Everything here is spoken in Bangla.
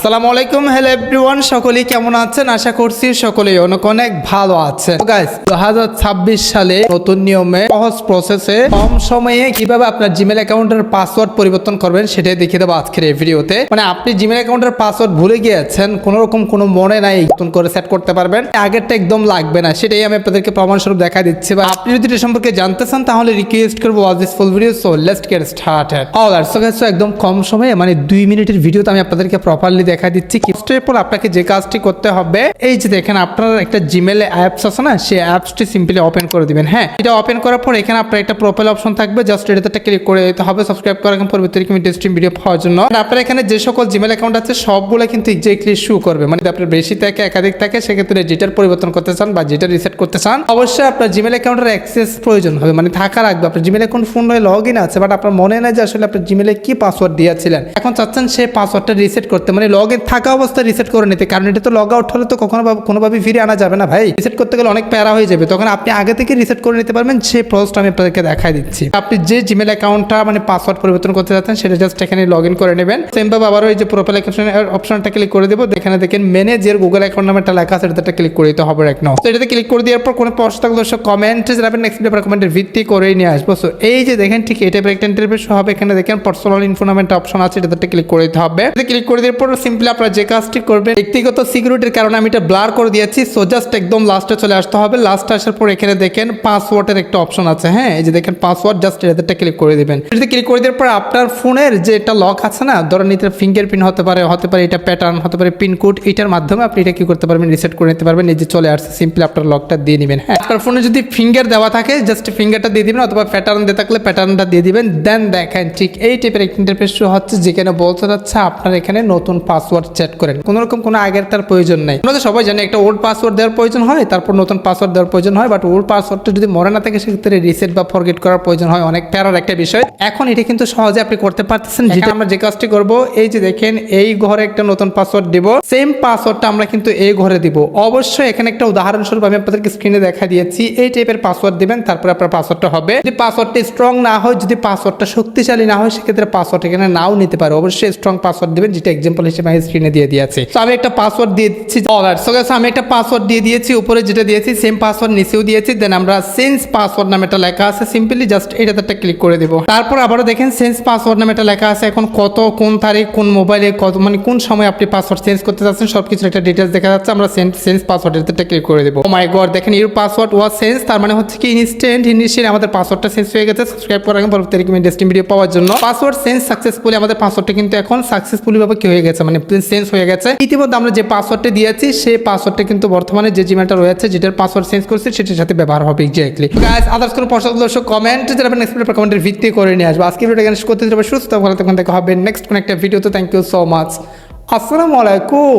আসসালামু আলাইকুম হ্যালো এভরিওয়ান সকলেই কেমন আছেন? আশা করছি সকলেই অনেক অনেক ভালো আছেন। গাইস দু হাজার ছাব্বিশ সালে নতুন নিয়মে সহজ প্রসেসে কম সময়ে কীভাবে আপনার জিমেল অ্যাকাউন্টের পাসওয়ার্ড পরিবর্তন করবেন সেটাই দেখিয়ে দেবো আজকের এই ভিডিওতে। মানে আপনি জিমেল অ্যাকাউন্টের পাসওয়ার্ড ভুলে গিয়েছেন কোনো রকম কোনো মনে নাই, নতুন করে সেট করতে পারবেন, আগেরটা একদম লাগবে না, সেটাই আমি আপনাদেরকে প্রমাণস্বরূপ দেখা দিচ্ছি। বা আপনি যদি এটা সম্পর্কে জানতে চান, তাহলে রিকোয়েস্ট করব was this full video so let's get started all R so একদম কম সময়ে মানে দুই মিনিটের ভিডিওতে আমি আপনাদেরকে প্রপারলি দেখা দিচ্ছি স্টেপ পর আপনাকে যে কাজটি করতে হবে, এই যে দেখেন আপনার একটা জিমেলে অ্যাপস আছে না, সেই অ্যাপসটি সিম্পলি ওপেন করে দিবেন হ্যাঁ? এটা ওপেন করার পর এখানে আপনার একটা প্রোফাইল অপশন থাকবে জাস্ট এটাতে ক্লিক করে দিতে হবে সাবস্ক্রাইব করার পরবর্তী ইন্টারেস্টিং ভিডিও পাওয়ার জন্য। আপনার এখানে যে সকল জিমেল অ্যাকাউন্ট আছে, সবগুলো কিন্তু এক্সাক্টলি শু করবে। মানে আপনার বেশি থাকে, একাধিক থাকে, সেক্ষেত্রে যেটার পরিবর্তন করতে চান বা যেটা রিসেট করতে চান, অবশ্যই আপনার জিমেল অ্যাকাউন্টের অ্যাক্সেস প্রয়োজন হবে। মানে থাকা রাখবে আপনার জিমেল অ্যাকাউন্ট ফোন হয়ে লগ ইন আছে বাট আপনার মনে নাই যে আসলে আপনার জিমেলে কি পাসওয়ার্ড দিয়েছিলেন। এখন চাচ্ছেন সেই পাসওয়ার্ডটা রিসেট করতে। মানে লগ থাকা অবস্থায় রিসেট করে নিতে। কারণ এটা তো লগ আউট হলে তো কখনো ভাবে- কোনোভাবে ফিরে আনা যাবে না ভাই। রিসেট করতে গেলে অনেক প্যারা হয়ে যাবে। তখন আপনি আগে থেকে রিসেট করে নিতে পারবেন। সেই প্রসেসটা আমি আপনাদেরকে দেখাই দিচ্ছি। আপনি যে জিমেল অ্যাকাউন্টটা মানে পাসওয়ার্ড পরিবর্তন করতে যাচ্ছেন, সেটা জাস্ট এখানে লগ ইন করে নেবেন। সেমভাবে আবারও এই যে প্রোফাইল অপশনটা ক্লিক করে দেবো। এখানে দেখেন ম্যানেজের গুগল অ্যাকাউন্ট নামে লেখা আছে এটাতে ক্লিক করে দিতে হবে এক নাও তো এটাতে ক্লিক করে দেওয়ার পর কোনো প্রশ্ন থাকলে দর্শক কমেন্টে জানাবেন। নেক্সট ভিডিও কমেন্টের ভিত্তি করেই নিয়ে আসব। সো এই যে দেখেন, ঠিক এটা একটা ইন্টারফেস হবে। এখানে দেখেন পার্সোনাল ইনফরমেন্ট অপশন আছে, এটাতে ক্লিক করে দিতে হবে। ক্লিক করে দেওয়ার পর সিম্পলি আপনারা যে কাজটি করবেন, ব্যক্তিগত সিকিউরিটির কারণে আমি এটা ব্লার করে দিয়েছি সো জাস্ট একদম লাস্টে চলে আসতে হবে। লাস্টে আসার পর এখানে দেখেন পাসওয়ার্ডের একটা অপশন আছে হ্যাঁ? এই যে দেখেন পাসওয়ার্ড জাস্ট এটাতে ক্লিক করে দিবেন। এটাতে ক্লিক করে দেওয়ার পর আপনার ফোনের যে একটা লক আছে না, ধরেন এটা ফিঙ্গারপ্রিন্ট হতে পারে হতে পারে এটা প্যাটার্ন হতে পারে পিনকোড এটার মাধ্যমে আপনি এটা কি করতে পারবেন রিসেট করে নিতে পারবেন। এই যে চলে আসছে সিম্পলি আপনার লকটা দিয়ে নেবেন হ্যাঁ? আপনার ফোনে যদি ফিঙ্গার দেওয়া থাকে জাস্ট ফিঙ্গারটা দিয়ে দিবেন অথবা প্যাটার্ন দিয়ে থাকলে প্যাটার্নটা দিয়ে দিবেন। দেন দেখেন ঠিক এই টাইপের একটা ইন্টারফেস হচ্ছে যেখানে বলতে যাচ্ছে আপনার এখানে নতুন পাসওয়ার্ড সেট করেন। কোনো রকম কোনো আগেরটার প্রয়োজন নেই। আমরা সবাই জানি একটা ওল্ড পাসওয়ার্ড দেওয়ার প্রয়োজন হয় তারপর নতুন পাসওয়ার্ড দেওয়ার প্রয়োজন হয় বাট ওল্ড পাসওয়ার্ডটা যদি মনে না থাকে সেক্ষেত্রে রিসেট বা ফরগেট করার প্রয়োজন হয় অনেক প্যারার একটা বিষয়। এখন এটা কিন্তু সহজে আপনি করতে পারতেছেন যেটা আমরা যে কাজটি করব এই যে দেখেন এই ঘরে একটা নতুন পাসওয়ার্ড দিব সেম পাসওয়ার্ডটা আমরা কিন্তু এই ঘরে দিব। অবশ্যই এখানে একটা উদাহরণস্বরূপ আমি আপনাদেরকে স্ক্রিনে দেখা দিয়েছি এই টাইপের পাসওয়ার্ড দিবেন তারপরে আপনার পাসওয়ার্ডটা হবে। যদি পাসওয়ার্ডটা স্ট্রং না হয় যদি পাসওয়ার্ডটা শক্তিশালী না হয় সেক্ষেত্রে পাসওয়ার্ড এখানে নাও নিতে পারে। অবশ্যই স্ট্রং পাসওয়ার্ড দিবেন যেটা এক্সাম্পল হিসেবে আমি স্ক্রিনে দিয়ে দিয়েছি। তো আমি একটা পাসওয়ার্ড দিয়ে দিচ্ছি সো আমি একটা পাসওয়ার্ড দিয়ে দিয়েছি, উপরে যেটা দিয়েছি সেম পাসওয়ার্ড নিচেও দিয়েছি। দেন আমরা সেন্স পাসওয়ার্ড নামে একটা লেখা আছে সিম্পলি জাস্ট এটাতে একটা ক্লিক করে দেবো। তারপর আবারও দেখেন সেন্স পাসওয়ার্ড নামে একটা লেখা আছে, এখন কত, কোন তারিখ, কোন মোবাইলে কত মানে কোন সময় আপনি পাসওয়ার্ড চেঞ্জ করতে সব কিছুর একটা ডিটেলস দেখা যাচ্ছে, আমরা সেন্স সেন্স ক্লিক করে দেবো। মাই গড দেখেন ইউর পাসওয়ার্ড সেন্স তার মানে হচ্ছে কি ইনস্ট্যান্ট ইনিশিয়াল আমাদের পাসওয়ার্ডটা চেঞ্জ হয়ে গেছে সাবস্ক্রাইব পরবর্তী ভিডিও পাওয়ার জন্য। পাসওয়ার্ড সেন্স সাকসেসফুলি আমাদের পাসওয়ার্ডটা কিন্তু এখন সাকসেসফুলি ভাবে কি হয়ে গেছে মানে চেঞ্জ হয়ে গেছে। ইতিমধ্যে আমরা যে পাসওয়ার্ডটা দিয়েছি, সেই পাসওয়ার্ডটা কিন্তু বর্তমানে যে জিমেলটা রয়েছে, যেটার পাসওয়ার্ড চেঞ্জ করছে, সেটার সাথে ব্যবহার হবে এক্স্যাক্টলি গাইস আদার্স কোনো প্রশ্ন দর্শক কমেন্ট যারা নেক্সট ভিডিও কমেন্টের ভিত্তি করে নিয়ে আসব। আজকে ভিডিও এখানে করতে যাবে। সুস্থ ভালো তখন দেখা হবে নেক্সট কোন একটা ভিডিও তো। থ্যাংক ইউ সো মাচ আসসালামু আলাইকুম।